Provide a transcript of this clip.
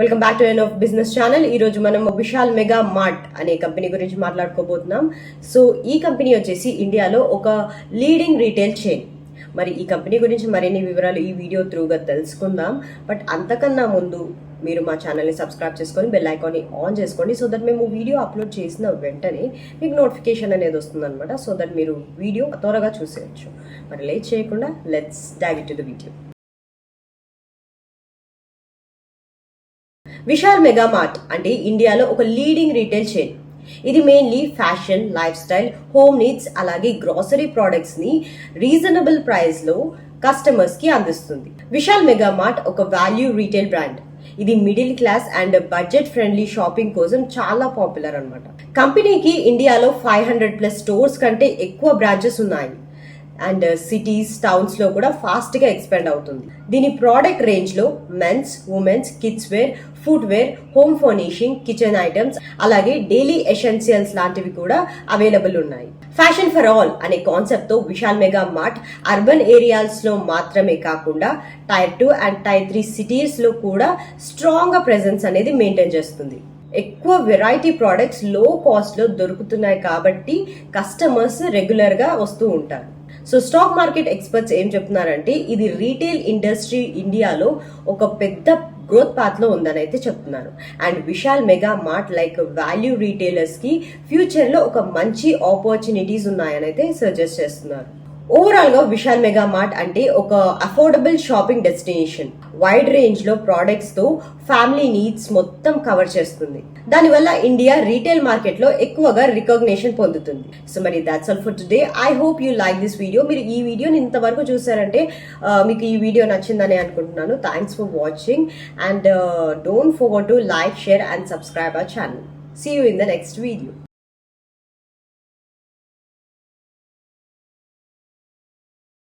Welcome back to N of business channel ఈ రోజు మనం విశాల్ మెగా మార్ట్ అనే కంపెనీ గురించి మాట్లాడుకోబోతున్నాం. సో ఈ కంపెనీ వచ్చేసి ఇండియాలో ఒక లీడింగ్ రీటైల్ చైన్ మరి ఈ కంపెనీ గురించి మరిన్ని వివరాలు ఈ వీడియో త్రూగా తెలుసుకుందాం. బట్ అంతకన్నా ముందు మీరు మా ఛానల్ని సబ్స్క్రైబ్ చేసుకొని బెల్ ఐకాన్ని ఆన్ చేసుకోండి సో దట్ మేము వీడియో అప్లోడ్ చేసిన వెంటనే మీకు నోటిఫికేషన్ అనేది వస్తుందన్నమాట. సో దట్ మీరు వీడియో త్వరగా చూసేయచ్చు. మరి లేట్ చేయకుండా let's dive to the video Vishal Mega Mart అంటే ఇండియాలో ఒక లీడింగ్ రీటైల్ చైన్ ఇది mainly fashion lifestyle home needs అలాగే గ్రాసరీ ప్రోడక్ట్స్ని రీజనబుల్ ప్రైస్లో కస్టమర్స్కి అందిస్తుంది. విశాల్ మెగా మార్ట్ ఒక వాల్యూ రీటైల్ బ్రాండ్ ఇది middle class and budget friendly shopping కోసం చాలా పాపులర్ అన్నమాట. కంపెనీకి ఇండియాలో ఫైవ్ హండ్రెడ్ ప్లస్ స్టోర్స్ కంటే ఎక్కువ బ్రాంచెస్ ఉన్నాయి. అండ్ సిటీస్ టౌన్స్లో కూడా ఫాస్ట్గా ఎక్స్పెండ్ అవుతుంది. దీని ప్రోడక్ట్ రేంజ్లో men's women's kids wear footwear home furnishing kitchen items అలాగే డైలీ ఎసెన్షియల్స్ లాంటివి కూడా అవైలబుల్ ఉన్నాయి. ఫ్యాషన్ ఫర్ ఆల్ అనే కాన్సెప్ట్తో విశాల్ మెగా మార్ట్ అర్బన్ ఏరియాస్లో మాత్రమే కాకుండా tier two and tier three సిటీస్లో కూడా స్ట్రాంగ్గా ప్రెసెన్స్ అనేది మెయింటైన్ చేస్తుంది. ఎక్కువ వెరైటీ ప్రోడక్ట్స్లో కాస్ట్లో దొరుకుతున్నాయి కాబట్టి కస్టమర్స్ రెగ్యులర్గా వస్తూ ఉంటారు. సో స్టాక్ మార్కెట్ ఎక్స్పర్ట్స్ ఏం చెప్తున్నారంటే ఇది రీటైల్ ఇండస్ట్రీ ఇండియాలో ఒక పెద్ద గ్రోత్ పాత్లో ఉందని అయితే చెప్తున్నారు. And Vishal Mega Mart like value రీటైలర్స్కి ఫ్యూచర్లో ఒక మంచి ఆపర్చునిటీస్ ఉన్నాయని అయితే సజెస్ట్ చేస్తున్నారు. ఓవరాల్గా విశాల్ మెగా మార్ట్ అంటే ఒక అఫోర్డబుల్ షాపింగ్ డెస్టినేషన్ వైడ్ రేంజ్లో ప్రోడక్ట్స్తో ఫ్యామిలీ నీడ్స్ మొత్తం కవర్ చేస్తుంది. దానివల్ల ఇండియా రీటైల్ మార్కెట్లో ఎక్కువగా రికగ్నేషన్ పొందుతుంది. సో మరి that's all for today I hope you like this video మీరు ఈ వీడియోని ఇంతవరకు చూసారంటే మీకు ఈ వీడియో నచ్చిందని అనుకుంటున్నాను. Thanks for watching and don't forget to like share and subscribe our channel see you in the next video